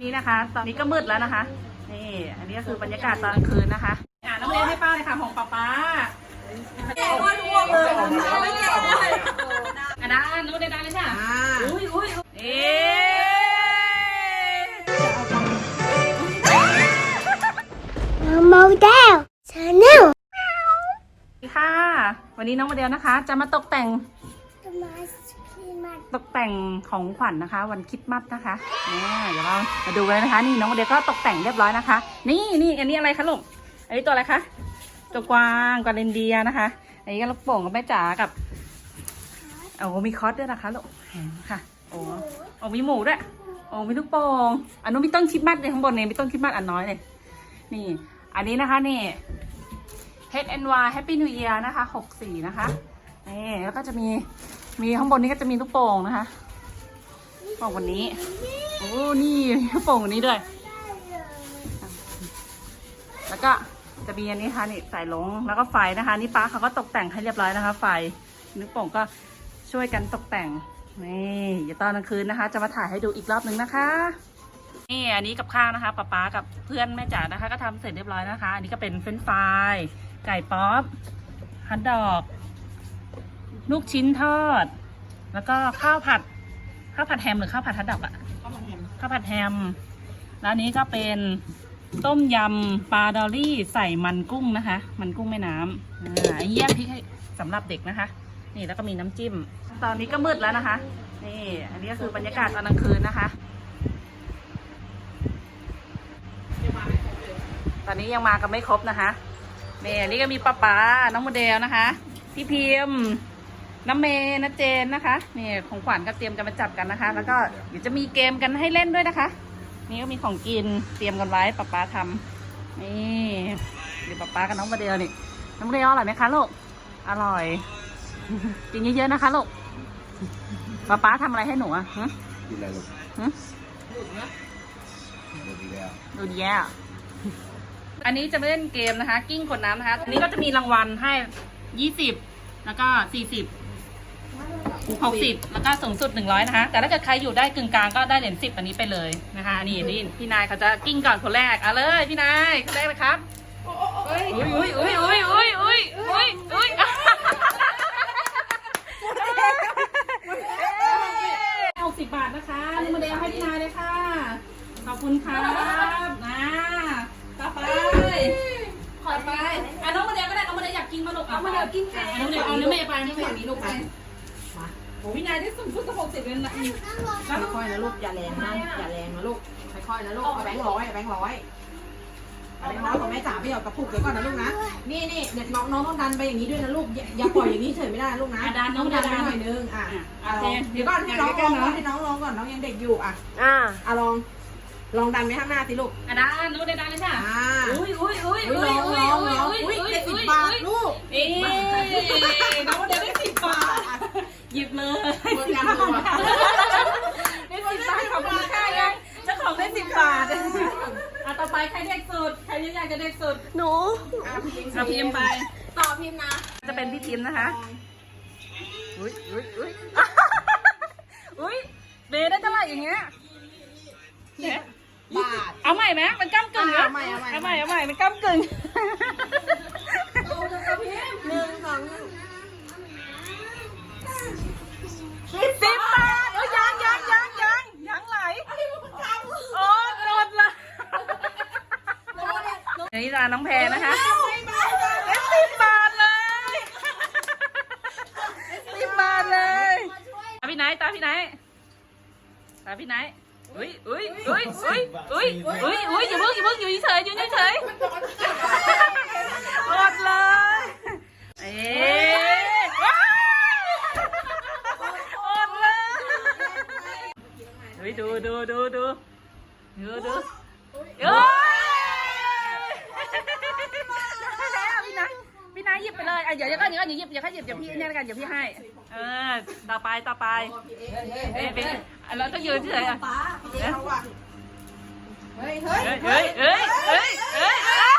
นี่นะคะ ตอนนี้ก็มืดแล้วนะคะ นี่ อันนี้ก็คือบรรยากาศตอนกลางคืนนะคะ อ่าน้องเรียนให้ป้าเลยค่ะของป้าป้าแกว่าร่วงเลยไม่แกได้อันนั้นน้องเรียนได้เลยค่ะอุ้ยอุ้ยเอ๊ะโมเดลชาแนลสวัสดีค่ะ วันนี้น้องโมเดลนะคะ จะมาตกแต่งจะมาสกีมัน ตกแต่งของขวัญนะคะ วันคริดมัดนะคะเดี๋ยวเรามาดูกันเลยนะคะ นี่น้องโมเดลก็ตกแต่งเรียบร้อยนะคะ นี่นี่อันนี้อะไรคะลูกอันนี้ตัวอะไรคะตัวกวางกวางเรนเดียนะคะ อันนี้ก็ลูกโป่งกับแม่จ๋ากับโอ้มีคอสด้วยนะคะลูกค่ะโอ้โอ้มีหมูด้วยโอ้มีลูกโป่งอันนู้นมีต้นคริดมัดเลยข้างบนเนี่ยมีต้นคริดมัดอันน้อยเลยนี่ อันนี้นะคะนี่ H&Y Happy New Year นะคะหกสีนะคะนี่แล้วก็จะมี มีข้างบนนี้ก็จะมีลูกโป่งนะคะลูกโป่งวันนี้ โอ้ นี่ลูกโป่งวันนี้ด้วย แล้วก็จะมีอันนี้ค่ะนี่สายลงแล้วก็ไฟนะคะ นี่ป้าเขาก็ตกแต่งให้เรียบร้อยนะคะ ไฟลูกโป่งก็ช่วยกันตกแต่งนี่เดี๋ยวตอนกลางคืนนะคะ จะมาถ่ายให้ดูอีกรอบหนึ่งนะคะนี่อันนี้กับข้าวนะคะป๊าป๊ากับเพื่อนแม่จ๋านะคะ ก็ทำเสร็จเรียบร้อยนะคะ อันนี้ก็เป็นเฟรนฟรายไก่ป๊อปฮัทดอก ลูกชิ้นทอด แล้วก็ข้าวผัด ข้าวผัดแฮมหรือข้าวผัดฮัทดอกอะข้าวผัดแฮมแล้วอันนี้ก็เป็นต้มยำปลาดอลลี่ใส่มันกุ้งนะคะ มันกุ้งแม่น้ำอ่าอันนี้แยกพริกให้สำหรับเด็กนะคะ นี่แล้วก็มีน้ำจิ้ม ตอนนี้ก็มืดแล้วนะคะ นี่ อันนี้ก็คือบรรยากาศตอนกลางคืนนะคะ ตอนนี้ยังมากันไม่ครบนะคะนี่อันนี้ก็มีป้าป๋าน้องโมเดลนะคะ พี่พิมพ์ น้ำเมย์น้าเจนนะคะนี่ของขวัญก็เตรียมจะมาจับกันนะคะ แล้วก็เดี๋ยวจะมีเกมกันให้เล่นด้วยนะคะ นี่ก็มีของกินเตรียมกันไว้ป้าป๋าทำนี่เดี๋ยวป้าป๋ากับน้องโมเดลนี่น้องโมเดลอร่อยไหมคะลูกอร่อยกินเยอะๆนะคะลูกป้าป๋าทำอะไรให้หนูอะฮะกินอะไรลูกฮะดูดีแล้วดูดีอะอันนี้จะไม่เล่นเกมนะคะ กิ้งกดน้ำนะคะอันนี้ก็จะมีรางวัลให้ยี่สิบแล้วก็สี่สิบ หกสิบแล้วก็สูงสุดหนึ่งร้อยนะคะ แต่ถ้าเกิดใครอยู่ได้กึ่งกลางก็ได้เหรียญสิบอันนี้ไปเลยนะคะ นี่นี่พี่นายเขาจะกิ้งก่อนคนแรกเอาเลยพี่นายคนแรกเลยครับอุ้ยอุ้ยอุ้ยอุ้ยอุ้ยอุ้ยอุ้ยอุ้ยหกสิบบาทนะคะนี่มาเดลให้พี่นายเลยค่ะ ขอบคุณครับนะต่อไปขอไปอะน้องมาเดลก็ได้น้องมาเดลอยากกินมาลูกเอามาเดลกินแกน้องมาเดลเอาเนื้อเมย์ไปนี่ฝั่งนี้ลูกไปมา โอ้พี่นายได้สูงสุดก็หกสิบเลยนะค่อยๆนะลูกอย่าแรงนะอย่าแรงนะลูกค่อยๆนะลูกเอาแบงค์ร้อยเอาแบงค์ร้อยเอาแบงค์ร้อยของแม่จ๋าไปหยอดกระปุกเดี๋ยวก่อนนะลูกนะนี่นี่เด็กน้องน้องต้องดันไปอย่างนี้ด้วยนะลูกอย่าอย่าปล่อยอย่างนี้เฉยไม่ได้ลูกนะอะดันน้ต้อองงดัดันนไปดันหน่อยนึงอะอะลองเจนเดี๋ยวก่อนให้น้องลองก่อนให้น้องลองก่อนน้องยังเด็กอยู่อะอ่าอะลองลองดันไปข้างหน้าสิลูกอะดันน้องเดลดันเลยค่ะอ่าอุ้ยอุ้ยอุ้ยอุ้อุ้ยยลองอุ้ยลองอุ้ยลองอุ้ยอุ้ยอุ้ยเจ็ดสิอุ้บยบาทลูกเอ๊น้องโมเดลได้สิบบาท หยิบเลยหมดยังลูกอะได้สิบบาทขอบคุณค่ะยังเจ้าของได้สิบบาทอะต่อไปใครเด็กสุด ใครอยากจะเด็กสุดหนูอะพิมพ์เอาพิมพ์ไป ต่อพิมพ์นะจะเป็นพี่พิมพ์นะคะ อุ้ยอุ้ยอุ้ยอุ้ยเบได้เท่าไหร่อย่างเงี้ยเนี่ย บาท เอาใหม่ไหมมันก้ามกึ่งเหรอเอาใหม่เอาใหม่ เอาใหม่ เอาใหม่ มันก้ามกึ่ง หนึ่งสอง สิบบาทโอ้ยยังยังยังยังยังไหลโอ้หมดละนี่ร้านน้องแพรนะคะได้สิบบาทเลยสิบบาทเลยตาพี่ไหนตาพี่ไหนตาพี่ไหนอุ้ยอุ้ยอุ้ยอุ้ยอุ้ยอุ้ยอุ้ยอย่าเพิ่งอย่าเพิ่งอยู่เฉยอยู่เฉยหมดเลยเอ๊ะว้าวหมดเลยเฮ้ยดูดูดูดูดูดูเอ้ยแล้วพี่นายพี่นายหยิบไปเลยอะเดี๋ยวเดี๋ยวก่อนเดี๋ยวก่อนเดี๋ยวหยิบเดี๋ยวให้หยิบเดี๋ยวพี่เนี่ยกันเดี๋ยวพี่ให้ เออ ต่อไปต่อไป เป็นเราต้องยืนเฉยอะเฮ้ยเฮ้ยเฮ้ยเฮ้ยเฮ้ยเฮ้ยเฮ้ย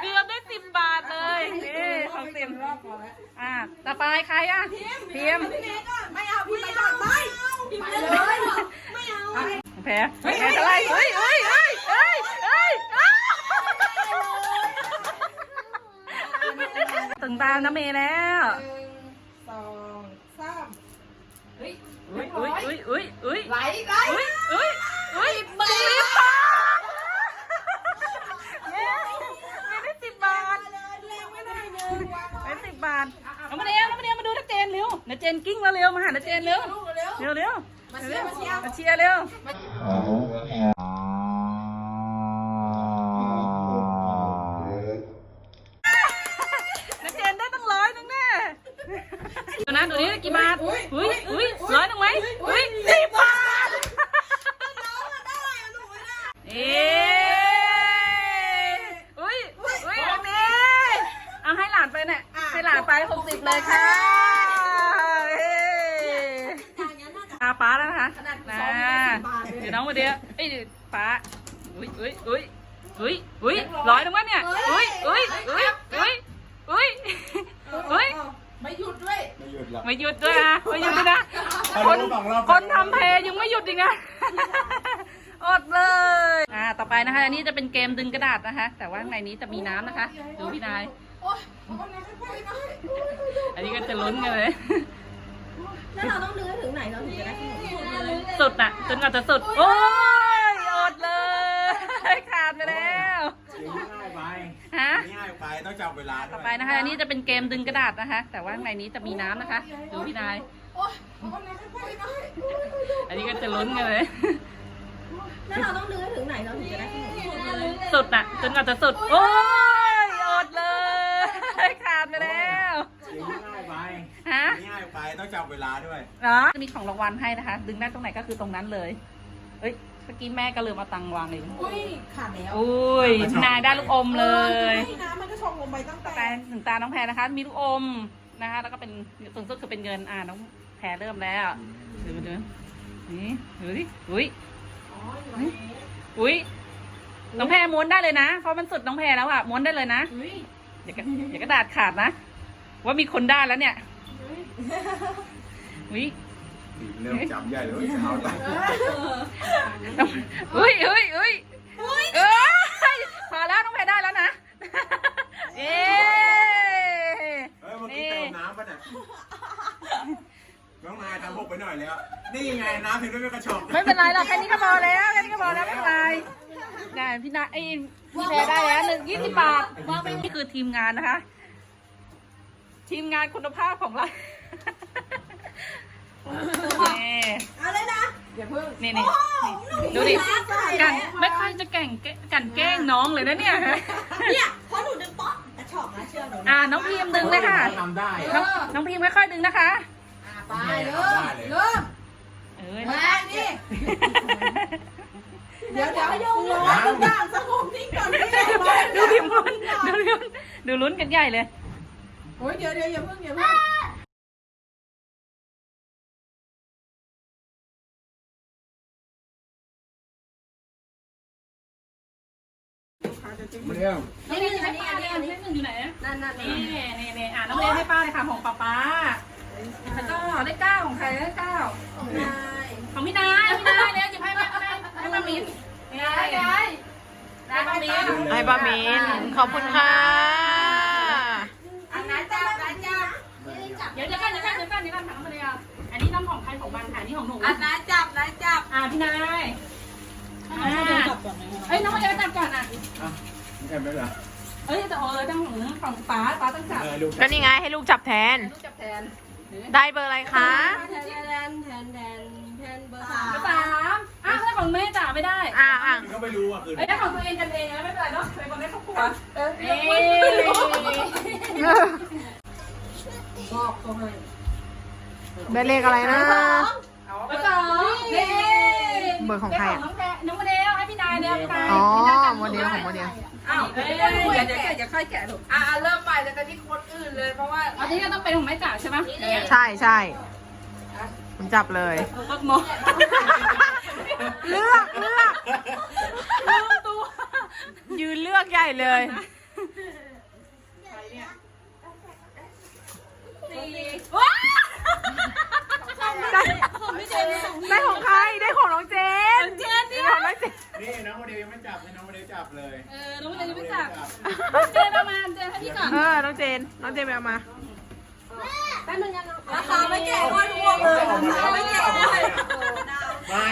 เกือบได้สิบบาทเลยนี่ของเต็มอะต่อไปใครอะพิมพ์พี่เมไม่เอาพี่ไปก่อนไม่พี่เมแพ้แพ้อะไรเฮ้ยเฮ้ยเฮ้ยเฮ้ยเฮ้ยอ้าวถึ งตามน้ำเมย์แล้วหนึ่งสองสามเฮ้ยอุ้ยอุ้ยอุ้ยอุ้ยอุ้ยไหลไหลอุ้ยอุ้ยอุ้ยสิบบาทเย้ไม่ได้สิบบาทแรงไม่ได้หนึ่งวางไม่สิบบาทเอามาเร็วเอามาเร็วมาดูนักเจนเร็วนักเจนกิ้งมาเร็วมาหานักเจนเร็วลูกเร็วเร็วเร็วมาเชียร์มาเชียร์มาเชียร์เร็วนักเจนได้ตั้งร้อยหนึงแน่ดู นี่กี่บาทเฮ้ยหนึ่งไหมอุ้ยสิบบาทเอ๊อุ้ยอุ้ยอันนี้เอาให้หลานไปเนี่ยให้หลานไปหกสิบเลยค่ะเอ้อาป้าแล้วนะคะนะเดี๋ยวน้องมาเดียวเอ้ยป้าอุ้ยอุ้ยอุ้ยอุ้ยอุ้ยร้อยหนึงวะเนี่ยอุ้ยอุ้ยอุ้ยอุ้ยอุ้ยอุ้ย ไม่หยุดด้วย ไม่หยุดหรอก ไม่หยุดด้วยนะไม่หยุดด้วยนะ ถ้า คน รู้สองรอบ คนทำเพลงยังไม่หยุดอีกนะ อดเลย อ่า ต่อไปนะคะ อันนี้จะเป็นเกมดึงกระดาษ นะคะ แต่ว่าข้างในนี้จะมีน้ำนะคะ ดูพี่นาย โอ๊ยโอ๊ยนะค่อยๆหน่อยอันนี้ก็จะลุ้นกันเลย แล้วเราต้องดึงให้ถึงไหนเราถึงจะได้ขนมสุดน่ะจนกว่าจะสุด โอ้ยอดเลย ขาดไปแล้ว ง่ายไปฮะ ง่ายไปต้องจับเวลาต่อไปนะคะ อันนี้จะเป็นเกมดึงกระดาษนะคะ แต่ว่าข้างในนี้จะมีน้ำนะคะ ดูพี่นาย โอ๊ยโอ๊ยนะค่อยๆหน่อยอันนี้ก็จะลุ้นกันเลย แล้วเราต้องดึงให้ถึงไหนเราถึงจะได้ขนมสุดน่ะจนกว่าจะสุด โอ้ยอดเลยขาดไปแล้วง่ายไปฮะง่ายไปต้องจับเวลาด้วยเนาะจะมีของรางวัลให้นะคะ ดึงได้ตรงไหนก็คือตรงนั้นเลยเอ้ยเมื่อกี้แม่ก็ลืมเอาตังค์วางเลยอุ้ยขาดแล้วอุ้ยพี่นายได้ลูกอมเลยนี่นะมันก็ชงลงไปตั้งแต่แต่ถึงตาน้องแพรนะคะ มีลูกอมนะคะ แล้วก็เป็นส่วนสุดคือเป็นเงินอ่าน้องแพรเริ่มแล้วดูดูนี่ดูดิอุ้ย อุ้ยน้องแพรม้วนได้เลยนะเพราะมันสุดน้องแพรแล้วอะม้วนได้เลยนะอุ้ยอย่ากระอย่ากระดาษขาดนะ ว่ามีคนได้แล้วเนี่ยอุ้ยเริ่มจับใหญ่เลยเอาตังค์อุ้ยอุ้ยอุ้ยเอ้ยพอแล้วน้องแพรได้แล้วนะเอ๊เฮ้ยเมื่อกี้เติมน้ำป่ะเนี่ย น้องนายทำพกไปหน่อยแล้ว นี่ไงน้ำถึงได้ไม่กระชอกไม่เป็นไรหรอกแค่นี้ก็พอแล้วแค่นี้ก็พอแล้วไม่เป็นไรได้พี่นาไอ้พี่แพรได้แล้วหนึ่งยี่สิบบาทว่าไม่นี่คือทีมงานนะคะ ทีมงานคุณภาพของเรานี่เอาเลยนะอย่าเพิ่งนี่นี่นี่ดูดิกันไม่ค่อยจะแก่งแกกันแกล้งน้องเลยนะเนี่ยเนี่ยพอหนูดึงป๊อกกระชอกนะเชื่อหนูอ่าน้องพิมพ์ดึงเลยค่ะทำได้น้องน้องพิมพ์ค่อยๆดึงนะคะ อะไปเริ่มเริ่มเอ้ยแรงดิเดี๋ยวเดี๋ยวร้อยทุกอย่างสงบนิ่งก่อนพี่ดูพิมพ์ลุ้นดูพิมพ์ดูลุ้นกันใหญ่เลยโอ้ยเดี๋ยวเดี๋ยวอย่าเพิ่งอย่าเพิ่งเรื่องนี่นี่ให้ป้าเลยอันนี้หนึ่งอยู่ไหนนั่นนั่นนี่นี่นี่อ่าน้องเล่ให้ป้าเลยค่ะของป้าป้า แล้วก็เลขเก้าของใครเลขเก้านายของพี่นายพี่นายแล้วหยิบให้แม่แม่ให้ป้ามิ้นนี่ได้ได้ได้ป้ามิ้นให้ป้ามินขอบคุณค่ะอันนั้นจ้าอันจ้าเดี๋ยวเดี๋ยวกันเดี๋ยวกันเดี๋ยวกันเดี๋ยวกันถามมาเลยอะอันนี้น้ำของใครของมันค่ะนี่ของหนูอันนั้นจับนะจับอ่าพี่นายอ่าเอ้ยน้องมาเดี๋ยวจับก่อนอะแอบไม่เหรอเอ้ยแต่เออต้องของของป้าป้าต้องจับเออลูกก็นี่ไงให้ลูกจับแทนลูกจับแทน ได้เบอร์อะไรคะ แทนแทนแทนแทนแทนเบอร์สามสามอ้าวถ้าของแม่จ่าไม่ได้อ่าอ่าก็ไม่รู้อะคือเอ้ยถ้าของตัวเองกันเองนะไม่เป็นไรเนาะเป็นคนในครอบครัวเออบอกเขาให้ได้เลขอะไรนะ เบอร์สองนี่เบอร์ของใครอะน้องแพรน้องโมเดล ให้พี่นายเนี่ยพี่นายอ๋อโมเดลของโมเดล อ้าวเอ้ยเดี๋ยวเดี๋ยวแกะเดี๋ยวค่อยแกะลูกอ่าเริ่มไปแล้วกันที่คนอื่นเลยเพราะว่าอันนี้ก็ต้องเป็นของแม่จ๋าใช่ไหมใช่ใช่ผมจับเลย ก็มองเลือกเลือก ลืมตัวยืนเลือกใหญ่เลยว้า ได้ของใคร ได้ของน้องเจนนี่ของน้องเจนนี่น้องโมเดลยังไม่จับเลยน้องโมเดลจับเลย เออ น้องโมเดลยังไม่จับ เจนเอามา เจนให้พี่ก่อน เออ น้องเจน น้องเจนไปเอามาแป๊บนึงนะราคาไม่แก่ก็ทุกวเลยราคาไม่แก่เลยไม่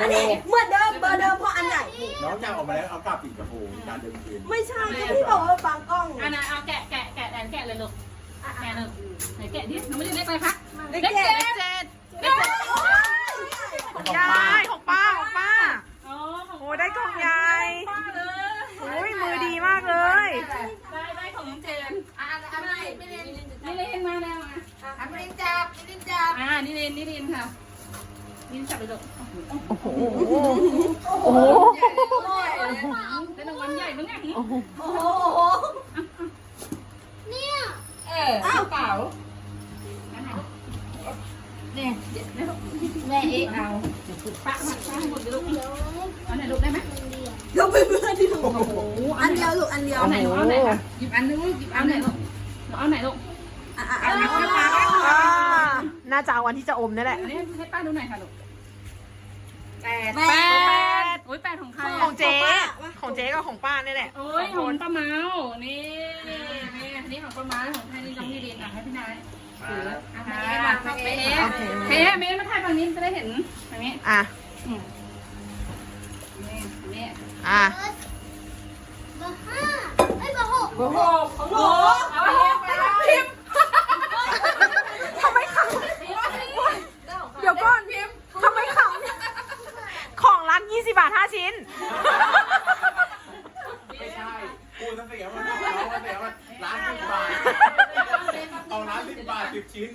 อันนี้เหมือนเดิมเบอร์เดิมเพราะอันไหน น้องจัะออกมาแล้วเอากลับอีกกระโปรงการเดิมคืนไม่ใช่พี่บอกว่าบางกล้องอันนั้นเอาแกะแกะแกะแดนแกะเลยลูก แกะเลยไหนแกะดิน้องไม่ได้เล็กไปคะเด็กเล็กเจ็เจ็ดดเจนเล็กเจ็ดของยายของป้าของป้าอ๋อของโอ้ได้กล่องยายป้าเลยโอ้ยมือดีมากเลย ได้ได้ของน้องเจนอะอันไหนไม่เรียนนี่เล่นมาแล้วอะอะไม่เรียนจับไม่เรียนจับอ่านี่เล่นนี่เล่นค่ะนี่จับไปลูกโอ้โหโอ้โห ที่จะอมนี่แหละอันนี้ให้ป้าดูหน่อยค่ะลูกแปดแปแปดดโอ้ยแปดของใครของเจ๊ ของเจ๊กับของป้านี่แหละโอ้ยของป้าเมานี่นี่นี่ของป้าเมาของใครนี่น้องนี่เรียนอะให้พี่นายถืออะเมย์มาเมย์เฮ้เมย์มาถ่ายฝั่งนี้จะได้เห็นฝั่งนี้อะอืมนี่นี่อะเบอร์ห้าเอ้ยเบอร์หกโอ้โหโอ้โหเอาไปไปพิมพ์ ทำไมขำเดี๋ยวก่อนพิมทำไมขำ ของร้าน20บาท5ชิ้น ไม่ใช่กูต้องเสียมันต้องเอาเสียมันร้านสิบบาทเอาร้านสิบบาทสิบชิ้น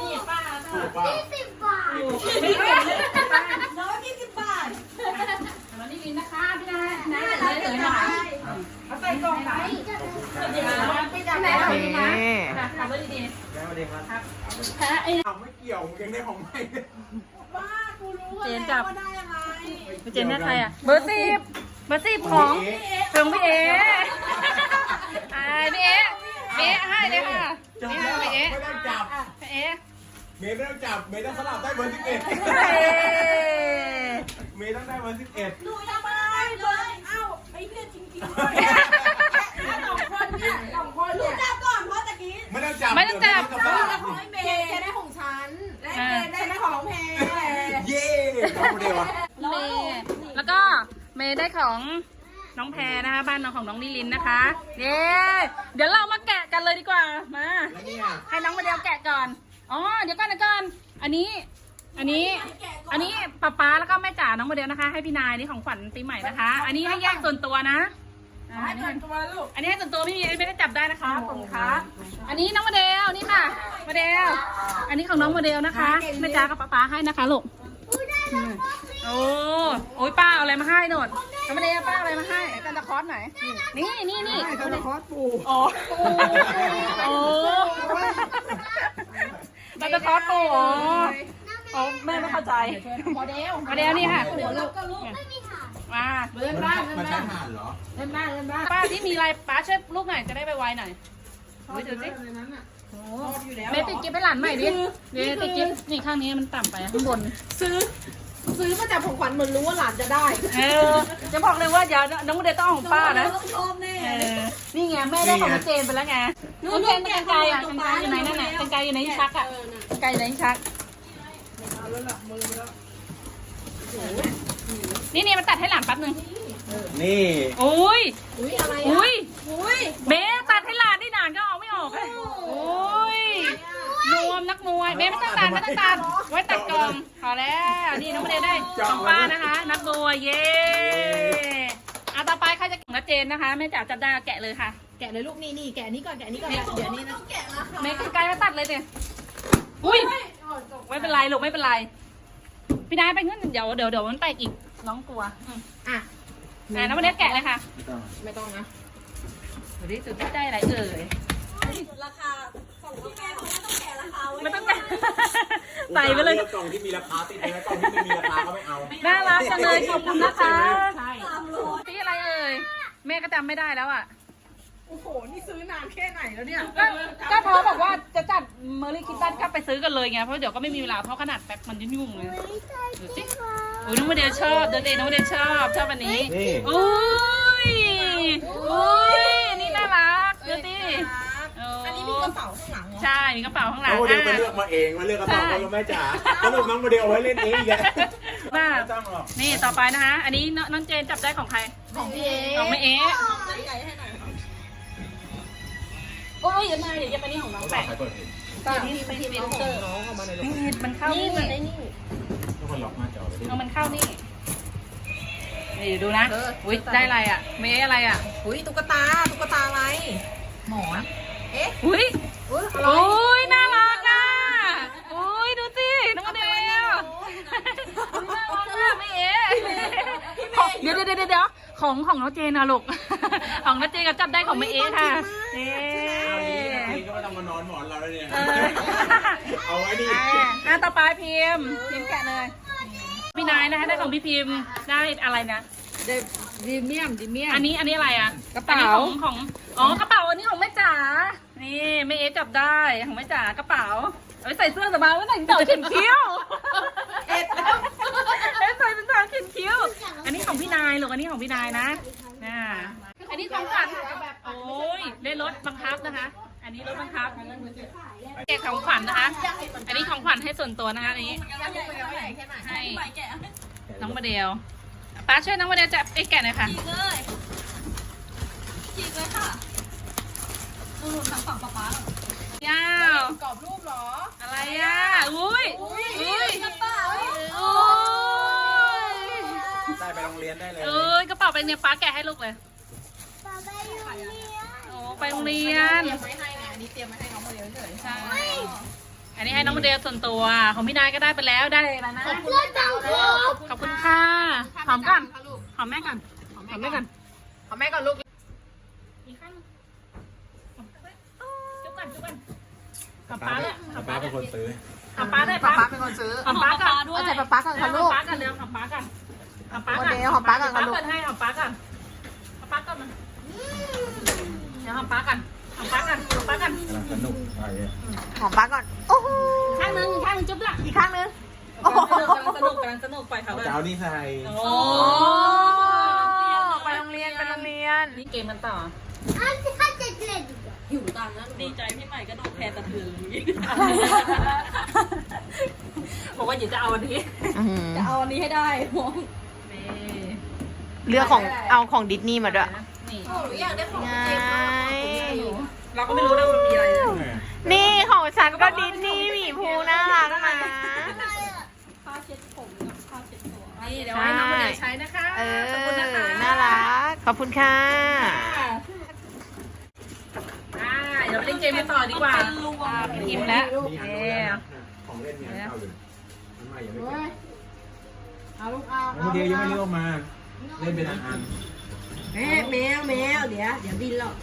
นี่ป้าถูกป่ะสิบบาท ไม่เก่งเลยป้าร้อยยี่สิบบาท วันนี้ลินนะคะพี่นายนายเลยเลยหน่อยเอาใส่กล่องไหนพี่นายโอเคทำไว้ดีแล้วสวัสดีครับแพ้ไอ้เอาไม่เกี่ยวมึงยังได้ของใหม่เลยบ้ากูรู้ว่าเจนจับได้ยังไงเจนได้ใครอะเบอร์สิบเบอร์สิบของของพี่เอ๋ไอ้พี่เอ๋พี่เอ๋ให้เลยค่ะจับนี่แล้ค่ะวพี่เอ๋ไม่ต้องจับพี่เอ๋เมย์ไม่ต้องจับเมย์ต้องสลับได้เบอร์สิบเอ็ด มย์ต้องได้เบอร์สิบเอ็ดหนูยังไม่ได้เลย เอ้าไอ้เหี้ยจริงๆด้วยสองคนเนี่ยสองคนเนี่ยจับก่อนเพราะตะกี้ไม่ต้องจับไม่ต้องจับ เดี๋ยวได้เมย์ของไอ้เมย์แกได้ของฉันได้เมย์ได้ของแพรเย้น้องโมเดลอะเมย์แล้วก็เมย์ได้ของน้องแพรนะคะ บ้านน้องของน้องนิลินนะคะ เย้เดี๋ยวเรามาแกะกันเลยดีกว่ามา แล้วเนี่ยให้น้องมาเดียวแกะก่อน อ๋อ เดี๋ยวก่อนเดี๋ยวก่อน อันนี้ อันนี้ อันนี้ป๊าป๊าแล้วก็แม่จ๋าน้องโมเดลนะคะ ให้พี่นายนี่ของขวัญปีใหม่นะคะ อันนี้ให้แยกส่วนตัวนะอ่าอันนี้ให้ตัวลูก อันนี้ให้ส่วนตัวไม่มีไม่ได้จับได้นะคะขอบคุณครับอันนี้น้องโมเดลนี่ค่ะโมเดล อันนี้ของน้องโมเดลนะคะแม่จ๋ากับป๊าป๊าให้นะคะลูกโอ้โอ้ยป้าเอาอะไรมาให้โนดน้องโมเดลป้าเอาอะไรมาให้ซันตาคลอสไหนนี่นี่นี่ซันตาคลอสปูอ๋อโอ้ซันตาคลอสปูอ๋อ อ๋อแม่ไม่เข้าใจโมเดลโมเดลนี่ค่ะไม่มีถามมาเล่นบ้านมันใช้ถ่านเหรอป้าที่มีอะไรป้าช่วยลูกหน่อยจะได้ไปไวๆหน่อยดูสิสิเมย์ติดกิ๊บให้หลานใหม่ดิเดี๋ยวติดกิ๊บนี่ข้างนี้มันต่ำไปข้างบน ซื้อ ซื้อมาจากของขวัญเหมือนรู้ว่าหลานจะได้เออจะบอกเลยว่าเดี๋ยวน้องโมเดลต้องเอาของป้านะต้องชอบแน่เออนี่ไงแม่ได้ของน้องเจนไปแล้วไงน้องเจนเป็นกันไกลอะกันไกลอยู่ไหนนั่นน่ะกันไกลอยู่ไหนที่ชักอะกันไกลอยู่ไหนที่ชัก นี่นี่มันตัดให้หลานแป๊บนึงนี่โอ้ยอุ้ยอะไรอุ้ยอุ้ยเบสตัดให้หลานที่หนานก็เอาไม่ออกเลยโอ้ยนวมนักมวยเบสไม่ต้องตัดไม่ต้องตัดไว้ตัดกล่องพอแล้วนี่น้องโมเดลได้ของป้านะคะ นักมวยเย้อะต่อไปใครจะแข่งกับเจนนะคะแม่จ๋าจับได้แกะเลยค่ะ แกะเลยลูกนี่นี่แกะนี้ก่อนแกะนี้ก่อนเดี๋ยวนี้นะแกะละค่ะเมย์ไกลมาตัดเลยเนี่ยอุ้ย ไม่เป็นไรลูกไม่เป็นไร พี่นายไปงั้นเดี๋ยวเดี๋ยวเดี๋ยวมันแตกอีกน้องกลัวอืมอะอ่าน้องวันนี้แกะเลยค่ะไม่ต้องนะดูดิสุดที่ได้อะไรเอ่ยราคาของพี่แม่เขาไม่ต้องแกะราคาไว้ไม่ต้องแกะใส่ไปเลย กล่องที่มีราคาติดเลยนะกล่องที่ไม่มีราคาก็ไม่เอาน่ารักจังเลยขอบคุณนะคะสามร้อยที่อะไรเอ่ยแม่ก็จำไม่ได้แล้วอะ โอ้โห นี่ซื้อนานแค่ไหนแล้วเนี่ยก็ก็เพราะแบบว่าจะจัดเมอร์รี่คิตตันก็ไปซื้อกันเลยไง เพราะเดี๋ยวก็ไม่มีเวลา เพราะขนาดแพ็คมันยุ่งๆเลยดูสิโอ้ยน้องโมเดลชอบเดินเองน้องโมเดลชอบชอบอันนี้นี่อุ้ยอุ้ยนี่น่ารักดูสิโอันนี้มีกระเป๋าข้างหลังเหรอใช่มีกระเป๋าข้างหลัน้องงโมเดลไปอะเลือกมาเองมาเลือกกระเป๋าใช่ก็แม่จ๋าสรุปน้องโมเดลเอาไว้เล่นเองอีกแล้วว่าไม่ต้องหรอกนี่ต่อไปนะคะ อันนี้น้องน้องเจนจับได้ของใครของพี่เอของแม่เอ๊ะใหญ่ให้หน่อยค่ะ โอ้ยอย่ามาเดี๋ยวจะไปนี่ของน้องแปะใครเปิดเพลงตัวนี้เป็นเซนเตอร์น้องเอามาในรถนี่มันเข้านี่ทุกคนล็อกหน้าจอไปดิเอามันเข้านี่นี่ดูนะอุ้ยได้อะไรอะเมย์อะไรอะอุ้ยตุ๊กตาตุ๊กตาอะไรหมอนเอ๊ะอุ้ยอุ้ยอะไรโอ้ยน่ารักอะโอ้ยดูสิน้องโมเดลน่ารักมากไม่เอ๋เดี๋ยวเดี๋ยวเดี๋ยวเดี๋ยวของของน้องเจนนะลูกของน้องเจนกับจับได้ของแม่เอ๋ค่ะ นี่เอาดีนะทีก็ไม่ต้องมานอนหมอนเราแล้วเนี่ย เออเอาไว้ดิอะอะต่อไปพิมพ์พิมพ์แกะเลย พี่นายนะคะได้ของพี่พิมพ์ได้อะไรนะดีเมียมดีเมียม อันนี้อันนี้อะไรอะกระเป๋า อันนี้ของของอ๋อกระเป๋าอันนี้ของแม่จ๋า นี่แม่เอ๊จับได้ของแม่จ๋ากระเป๋าเอาไว้ใส่เสื้อสบายไว้ใส่กระเป๋าเขียนคิ้วเอ็ดแล้วไว้ใส่กระเป๋าเขียนคิ้ว อันนี้ของพี่นายลูกอันนี้ของพี่นายนะอ่า อันนี้ของขวัญโอ้ยได้รถบังคับนะคะ อันนี้รถบังคับแกะของขวัญนะคะ อันนี้ของขวัญให้ส่วนตัวนะคะอันนี้ให้น้องโมเดลป้าช่วยน้องโมเดลจับไอ้แกะหน่อยค่ะยาวกรอบรูปเหรอ อะไรอะ อุ้ยอุ้ยอุ้ยกระเป๋าโอ้ยได้ไปโรงเรียนได้เลยเอ้ยกระเป๋าไปเนี่ยป้าแกะให้ลูกเลย ป๊าไปโรงเรียน โอ้ ไปโรงเรียน เตรียมไว้ให้ไงอันนี้เตรียมไว้ให้น้องโมเดลเฉยใช่อันนี้ให้น้องโมเดลส่วนตัว ของพี่นายก็ได้ไปแล้วได้อะไรนะ เพื่อนจังครูขอบคุณค่ะ หอมก่อน หอมแม่ก่อน หอมแม่ก่อนเอาแม่ก่อนลูกอีกข้างจุ๊บก่อนจุ๊บก่อนหอมป้าเลยหอมป้าป้าเป็นคนซื้อหอมป้าเลยป๊าป้าป๊าเป็นคนซื้อหอมป้าก่อนเอาใจป๊าป๊าก่อนค่ะลูกหอมป้าก่อนเร็วหอมป้าก่อนหอมป้าก่อนโมเดลหอมป๊าก่อนค่ะลูกเปิดให้หอมป้าก่อนหอมป้าก่อนมันเดี๋ ยวหอมป้าก่อนหอมป้าก่อนหอมป้าก่อนกำลังสนุกอะไรเนี่ยหอมป๊าก่อนโอ้โหข้างนึงข้างนึงจุ๊บละอีกข้างนึงกำลังสนุกกำลังสนุกไปค่ะเอาเจ้านี่ใส่โอ้โอ้ไปโรงเรียนไปโรงเรียนนี่เกมมันต่ออันที่ข้าจะเล่นหิวตังนะดีใจพี่ใหม่ก็โดนแพ้ตะถือบอกว่าอย่าจะเอาอันนี้จะเอาอันนี้ให้ได้มองนี่เลือกของเอาของดิสนีย์มาด้วยนี่โอ้ยอยาก ไงเราก็ไม่รู้นะมันมีอะไรนะนี่ของฉันก็ดิสนีย์หมีภูน่ารักนะผ้าเช็ดผมกับผ้าเช็ดตัวนี่เดี๋ยวให้น้องมาเดี๋ยวใช้นะคะเออขอบคุณนะคะน่ารัก ขอบคุณค่ะอ่าเดี๋ยวไปเล่นเกมกันต่อดีกว่าพิมพ์แล้วนี่อันเอของเล่นเนี่ยเอาอยู่อันใหม่ยังไม่เก็บเอาลูกเอาน้องโมเดลยังไม่เลือกมา เล่นเป็นอันอัน แม่แมวแมวเดี๋ยวเดี๋ยวบินหรอก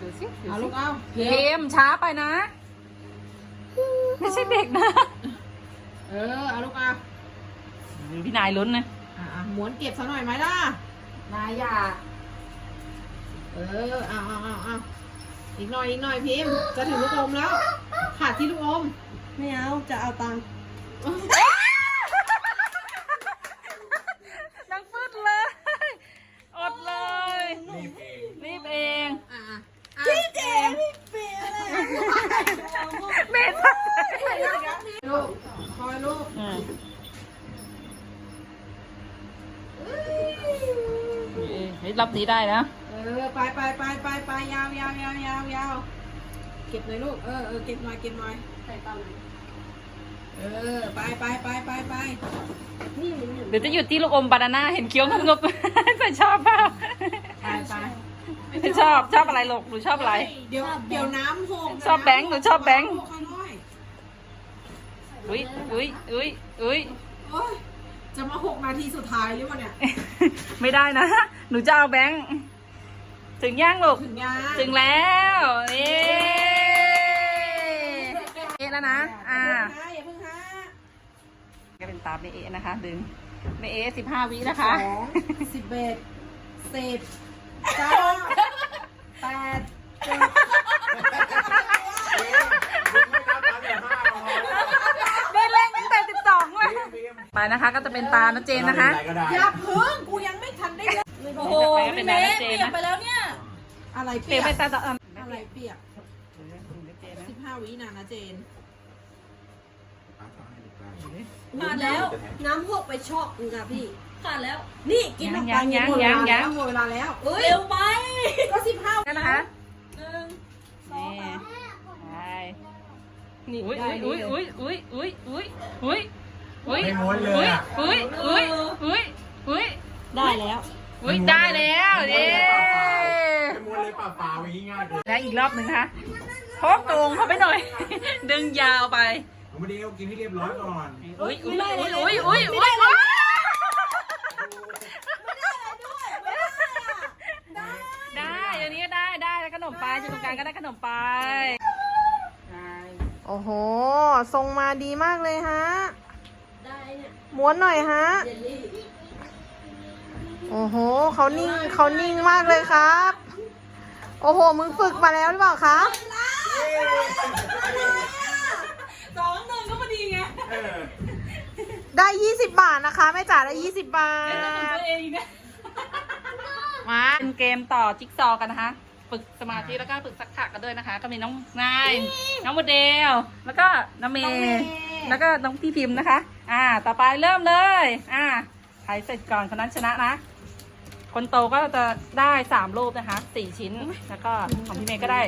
ดูสิดูเอาสิลูกเอาพิมพ์ช้าไปนะ ไม่ใช่เด็กนะ เออเอาลูกเอาพี่นายลุ้นนะอะอะหมุนเก็บซะหน่อยไหมล่ะ นายอย่า เออเอาเอาเอาเอาอีกหน่อยอีกหน่อยพิมพ์จะถึงลูกอมแล้ว ขาดที่ลูกอมไม่เอาจะเอาตังค์ นังฟืดเลย อดเลย รีบเอง รีบเอง อะ พี่เจพี่เปย์เมย์ ลูกคอยลูก เฮ้ยรับนี้ได้นะ เออไปไปไปไปไปยาวยาวยาวยาวยาวเก็บหน่อยลูกเออเออเก็บหน่อยเก็บหน่อยใส่ตังเออไปไปไปไปไปนี่เดี๋ยวจะหยุดที่ลูกอมบานาน่าเห็นเคี้ยวงบๆใส่ชอบเปล่าไปไปไม่ชอบชอบอะไรลูกหนูชอบอะไร เดี๋ยวเดี๋ยวน้ำหกชอบแบงค์หนูชอบแบงค์อุ้ยอุ้ยอุ้ยอุ้ย โอ๊ย จะมาหกนาทีสุดท้ายหรือเปล่าเนี่ย ไม่ได้นะ หนูจะเอาแบงค์ถึงย่างลูก ถึงยังถึงแล้วเอ๊เอ๊ะแล้วนะ อ่าอย่าเพิ่งฮะก็เป็นตามเมเอะนะคะ ดึงเมเอะสิบห้าวินะคะ สองสิบเอ็ดสิบเก้าแปดได้เลขตั้งแต่สิบสองเลย ไปนะคะ ก็จะเป็นตาน้าเจนนะคะอย่าเพิ่งกูยังไม่ทันได้เลยโอ้โหเป็นตาน้าเจนนะอะไรเปเปีลี่ยยนกไปตาตาอะไรเปียกสิบห้าวินานะเจน มาแล้ว น้ำหกไปชอกนึงค่ะพี่ ขาดแล้ว นี่กินยังน้ำยัตางลยังยังยังหมดเวลาแล้วเร็วไปก็สิบห้ากันนะคะหนึ่งนี่ไปนี่อุ้ยอุ้ยอุ้ยอุ้ยอุ้ยอุ้ยอุ้ยอุ้ย ไม่ม้วนเลยอะอุ้ยอุ้ยอุ้ยอุ้ยได้แล้วอุ้ยได้แล้วเย้ไม่ม้วนเลยเปล่าเปล่าอย่างงี้ง่ายเลยแล้วอีกรอบหนึ่งนะคะโคกโกงเขาไปหน่อย ดึงยาวไปผมไม่ได้เอากินให้เรียบร้อยก่อนอุ้ยอุ้ยอุ้ยอุ้ยอุ้ยอุ้ยได้อันนี้ก็ได้ได้แล้วขนมไปจุดตรงกลางก็ได้ขนมไป โอ้โห ทรงมาดีมากเลยฮะได้เนี่ย ม้วนหน่อยฮะเจลลี่โอ้โห เขานิ่งเขานิ่งมากเลยครับ โอ้โห มึงฝึกมาแล้วหรือเปล่าครับสองหนึ่งก็พอดีไง เออได้20บาทนะคะแม่จ๋าได้20บาเป็นขทองตัวเองนะมาเป็นเกมต่อจิ๊กซอว์กันนะคะ ฝึกสมาธิแล้วก็ฝึกสักขะกันด้วยนะคะ ก็มีน้องนาย น้องโมเดล แล้วก็น้องเมย์ แล้วก็น้องพี่พิมพ์นะคะ อ่า ต่อไปเริ่มเลย อ่าใครเสร็จก่อนคนนั้นชนะนะ คนโตก็จะได้สามรูปนะคะสี่ชิ้น แล้วก็ของพี่เมย์ก็ได้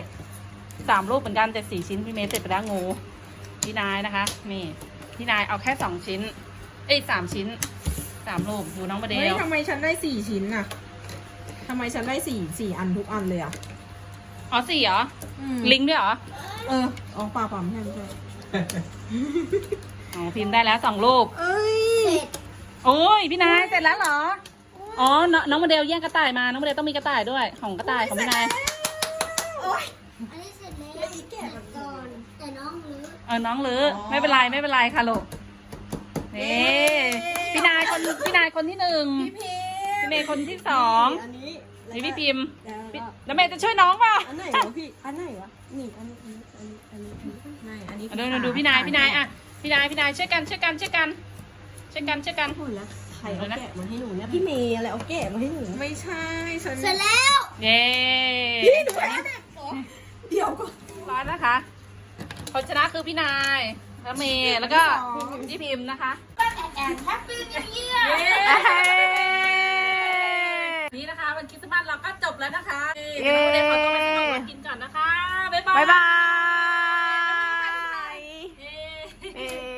สามรูปเหมือนกันแต่สี่ชิ้นพี่เมย์เสร็จไปแล้วงู พี่นายนะคะ นี่พี่นายเอาแค่สองชิ้น เอ้ยสามชิ้นสามรูปดูน้องโมเดเฮ้ยลทำไมฉันได้สี่ชิ้นน่ะทำไมฉันได้สี่สี่อันทุกอันเลยอะอ๋อสี่เหรอ อืมลิงก์ด้วยเหรอ เอออ๋อเปล่าเปล่าไม่ใช่ไม่ใช่ อ๋อพิมพ์ได้แล้วสองรูป เอ้ยโอ้ยพี่นายเสร็จแล้วเหรอ อ๋อ น้องน้องโมเดลแย่งกระต่ายมา น้องโมเดลต้องมีกระต่ายด้วย ของกระต่ายของพี่นายอันนี้เสร็จแล้วอีกแก่ก่อนแต่น้องรื้อเออน้องลือไม่เป็นไรไม่เป็นไรค่ะลูก นี่พี่นายคนพี่นายคนที่หนึ่งพี่เมย์คนที่สองอันนี้นี่พี่พิมพ์แล้วพี่ก็แล้วเมย์จะช่วยน้องเปล่าอันไหนวะพี่ อันไหนวะ นี่ อันนี้ อันนี้ อันนี้อันนี้ไหนอันนี้อะดูดูดูพี่นายพี่นายอะ พี่นายพี่นายช่วยกันช่วยกันช่วยกันช่วยกันช่วยกัน พูดแล้วใครเอาแกะมาให้หนูเนี่ยพี่เมย์อะไรเอาแกะมาให้หนูไม่ใช่ฉันเสร็จแล้วเย้เดี๋ยวก่อนร้อยนะคะคนชนะคือพี่นายแล้วเมย์แล้วก็พี่พิมพ์นะคะแอนแฮปปี้นิวเยียร์นี่นะคะวันคริสต์มาสเราก็จบแล้วนะคะเย้เดี๋ยวเราขอตัวไปซื้อของกินก่อนนะคะบ๊ายบายบ๊ายบาย Hey.